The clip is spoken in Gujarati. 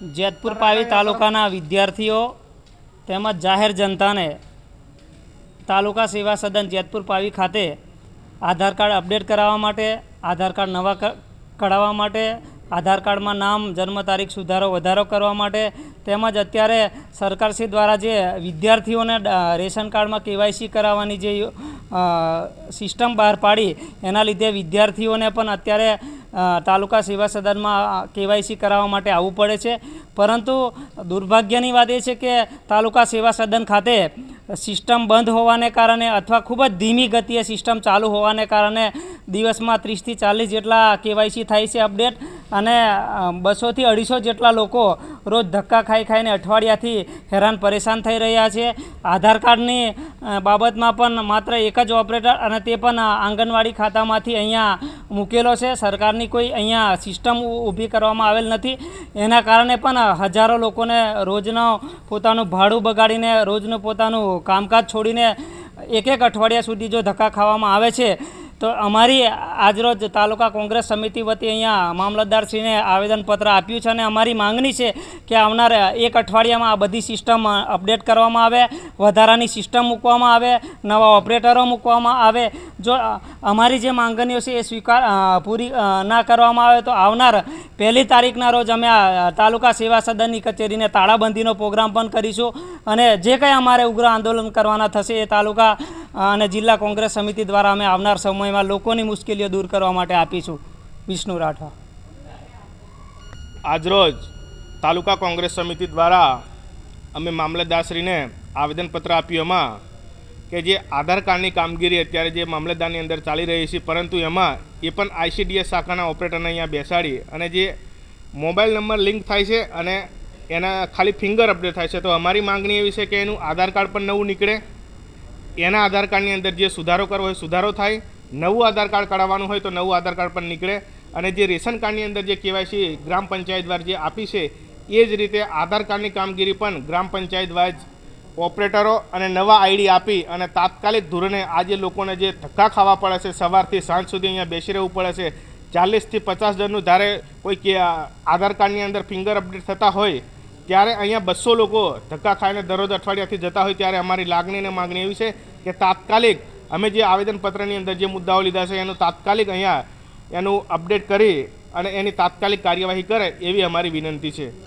જેતપુર પાવી તાલુકાના વિદ્યાર્થીઓ તેમજ જાહેર જનતાને તાલુકા સેવા સદન જેતપુર પાવી ખાતે આધાર કાર્ડ અપડેટ કરાવવા માટે, આધાર કાર્ડ નવા કઢાવવા માટે, આધાર કાર્ડમાં નામ, જન્મ તારીખ સુધારો, વધારો કરવા માટે તેમજ અત્યારે સરકારશ્રી દ્વારા જે વિદ્યાર્થીઓને રેશન કાર્ડમાં કેવાયસી કરાવવાની જે સિસ્ટમ બહાર પાડી, એના લીધે વિદ્યાર્થીઓને પણ અત્યારે તાલુકા સેવા સદનમાં કેવાયસી કરાવવા માટે આવવું પડે છે. પરંતુ દુર્ભાગ્યની વાત એ છે કે તાલુકા સેવા સદન ખાતે સિસ્ટમ બંધ હોવાને કારણે અથવા ખૂબ જ ધીમી ગતિએ સિસ્ટમ ચાલુ હોવાને કારણે દિવસમાં ત્રીસથી ચાલીસ જેટલા કેવાયસી થાય છે અપડેટ. અને બસોથી અઢીસો જેટલા લોકો રોજ ધક્કા ખાઈ ખાઈને અઠવાડિયાથી હેરાન પરેશાન થઈ રહ્યા છે. આધાર કાર્ડની બાબતમાં પણ માત્ર એક જ ઓપરેટર અને તે પણ આંગણવાડી ખાતામાંથી અહીંયા મૂકેલો છે. સરકારની કોઈ અહીંયા સિસ્ટમ ઊભી કરવામાં આવેલ નથી. એના કારણે પણ હજારો લોકોને રોજનો પોતાનું ભાડું બગાડીને, રોજનું પોતાનું કામકાજ છોડીને એક એક અઠવાડિયા સુધી જો ધક્કા ખાવામાં આવે છે તો અમારી આજરોજ તાલુકા કોંગ્રેસ સમિતિ વતી અહીંયા મામલતદારશ્રીને આવેદનપત્ર આપ્યું છે અને અમારી માંગણી છે કે આવનાર એક અઠવાડિયામાં આ બધી સિસ્ટમ અપડેટ કરવામાં આવે, વધારાની સિસ્ટમ મૂકવામાં આવે, નવા ઓપરેટરો મૂકવામાં આવે. જો અમારી જે માંગણીઓ છે એ સ્વીકાર પૂરી ના કરવામાં આવે તો આવનાર પહેલી તારીખના રોજ અમે આ તાલુકા સેવા સદનની કચેરીને તાળાબંધીનો પ્રોગ્રામ પણ કરીશું અને જે કંઈ અમારે ઉગ્ર આંદોલન કરવાના થશે એ તાલુકા અને જિલ્લા કોંગ્રેસ સમિતિ દ્વારા અમે આવનાર સમયમાં લોકોની મુશ્કેલીઓ દૂર કરવા માટે આપીશું. વિષ્ણુ રાઠવા. આજરોજ તાલુકા કોંગ્રેસ સમિતિ દ્વારા અમે મામલતદારશ્રીને આવેદનપત્ર આપ્યું એમાં કે જે આધાર કાર્ડની કામગીરી અત્યારે જે મામલતદારની અંદર ચાલી રહી છે, પરંતુ એમાં એ પણ આઈસીડીએસ શાખાના ઓપરેટરને અહીંયા બેસાડી અને જે મોબાઈલ નંબર લિંક થાય છે અને એના ખાલી ફિંગર અપડેટ થાય છે. તો અમારી માંગણી એવી છે કે એનું આધાર કાર્ડ પણ નવું નીકળે. એના આધાર કાર્ડની અંદર જે સુધારો કરવો હોય, સુધારો થાય. નવું આધાર કાર્ડ કઢાવવાનું હોય તો નવું આધાર કાર્ડ પણ નીકળે. અને જે રેશન કાર્ડની અંદર જે કેવાયસી ગ્રામ પંચાયત દ્વારા જે આપી છે, એ જ રીતે આધાર કાર્ડની કામગીરી પણ ગ્રામ પંચાયત વાઇઝ ઓપરેટરો અને નવા આઈડી આપી અને તાત્કાલિક ધોરણે આજે લોકોને જે ધક્કા ખાવા પડે છે, સવારથી સાંજ સુધી અહીંયા બેસી રહેવું પડે છે, ચાલીસથી પચાસ જણનું જ્યારે કોઈ કે આધાર કાર્ડની અંદર ફિંગર અપડેટ થતા હોય, ત્યારે અહીંયા બસો લોકો ધક્કા ખાઈને દરરોજ અઠવાડિયાથી જતા હોય, ત્યારે અમારી લાગણી અને માગણી એવી છે કે તાત્કાલિક અમે જે આવેદનપત્રની અંદર જે મુદ્દાઓ લીધા છે, એનું તાત્કાલિક અહીંયા એનું અપડેટ કરી અને એની તાત્કાલિક કાર્યવાહી કરે એવી અમારી વિનંતી છે.